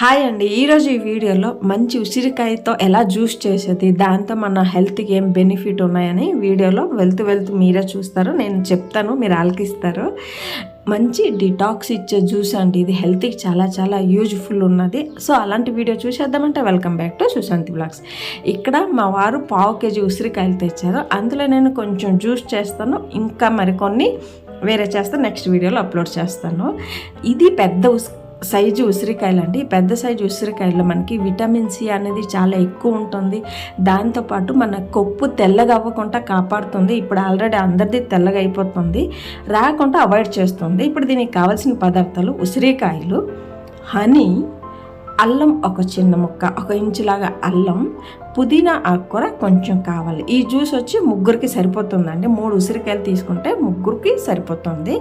Hi అండి. ఈరోజు ఈ వీడియోలో మంచి ఉసిరికాయతో ఎలా జ్యూస్ చేసేది దాంతో మన హెల్త్కి ఏం బెనిఫిట్ ఉన్నాయని వీడియోలో వెళ్తూ వెళ్తూ మీరే చూస్తారు. నేను చెప్తాను మీరు ఆలకిస్తారు. మంచి డిటాక్స్ ఇచ్చే జ్యూస్ అండి ఇది. హెల్త్కి చాలా చాలా యూజ్ఫుల్ ఉన్నది. సో అలాంటి video చూసేద్దామంటే welcome back to Sushanti blogs. ఇక్కడ మా వారు పావు కేజీ ఉసిరికాయలు తెచ్చారు. అందులో నేను కొంచెం జ్యూస్ చేస్తాను. ఇంకా మరికొన్ని వేరే చేస్తాను నెక్స్ట్ వీడియోలో అప్లోడ్ చేస్తాను. ఇది పెద్ద ఉస్ సైజు ఉసిరికాయలు అండి పెద్ద సైజు ఉసిరికాయల్లో మనకి విటమిన్ సి అనేది చాలా ఎక్కువ ఉంటుంది. దాంతోపాటు మన కొప్పు తెల్లగా అవ్వకుండా కాపాడుతుంది. ఇప్పుడు ఆల్రెడీ అందరిది తెల్లగా అయిపోతుంది. రాకుండా అవాయిడ్ చేస్తుంది. ఇప్పుడు దీనికి కావాల్సిన పదార్థాలు ఉసిరికాయలు హనీ అల్లం ఒక చిన్న ముక్క ఒక ఇంచులాగా అల్లం పుదీనా ఆకుకూర కొంచెం కావాలి. ఈ జ్యూస్ వచ్చి ముగ్గురికి సరిపోతుందండి మూడు ఉసిరికాయలు తీసుకుంటే ముగ్గురికి సరిపోతుంది.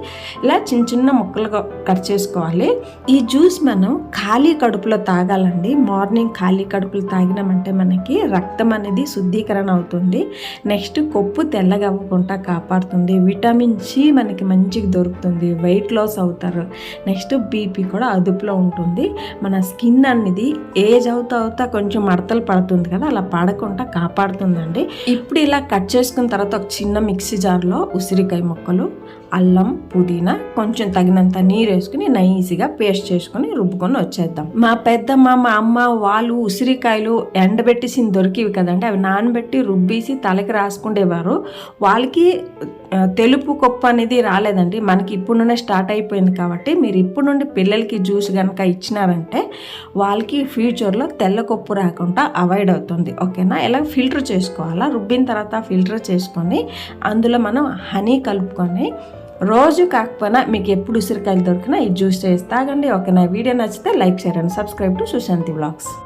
ఇలా చిన్న చిన్న ముక్కలుగా కట్ చేసుకోవాలి. ఈ జ్యూస్ మనం ఖాళీ కడుపులో తాగాలండి. మార్నింగ్ ఖాళీ కడుపులో తాగినామంటే మనకి రక్తం అనేది శుద్ధీకరణ అవుతుంది. నెక్స్ట్ కొప్పు తెల్లగా అవ్వకుండా కాపాడుతుంది. విటమిన్ సి మనకి మంచిగా దొరుకుతుంది. వెయిట్ లాస్ అవుతారు. నెక్స్ట్ బీపీ కూడా అదుపులో ఉంటుంది. మన స్కిన్ అనేది ఏజ్ అవుతా అవుతా కొంచెం మడతలు పడుతుంది కదా అలా పడకుండా కాపాడుతుందండి. ఇప్పుడు ఇలా కట్ చేసుకున్న తర్వాత ఒక చిన్న మిక్సీ జార్లో ఉసిరికాయ ముక్కలు అల్లం పుదీనా కొంచెం తగినంత నీరు వేసుకుని నైస్గా పేస్ట్ చేసుకుని రుబ్బుకొని వచ్చేద్దాం. మా పెద్దమ్మ మా అమ్మ వాళ్ళు ఉసిరికాయలు ఎండబెట్టేసి దొరికివి కదండి. అవి నానబెట్టి రుబ్బేసి తలకి రాసుకునేవారు వాళ్ళకి తెలుపు కొప్పు అనేది రాలేదండి. మనకి ఇప్పుడు నుండే స్టార్ట్ అయిపోయింది కాబట్టి మీరు ఇప్పుడు నుండి పిల్లలకి జ్యూస్ కనుక ఇచ్చినారంటే వాళ్ళకి ఫ్యూచర్లో తెల్ల కొప్పు రాకుండా అవాయిడ్ అవుతుంది. ఓకేనా? ఎలా ఫిల్టర్ చేసుకోవాలా? రుబ్బిన తర్వాత ఫిల్టర్ చేసుకొని అందులో మనం హనీ కలుపుకొని రోజు కాకపోయినా మీకు ఎప్పుడు ఉసిరికాయలు దొరికినా ఈ జ్యూస్ చేసి తాగండి. ఓకేనా? వీడియో నచ్చితే లైక్ చేయండి సబ్స్క్రైబ్ టు సుశాంతి బ్లాగ్స్.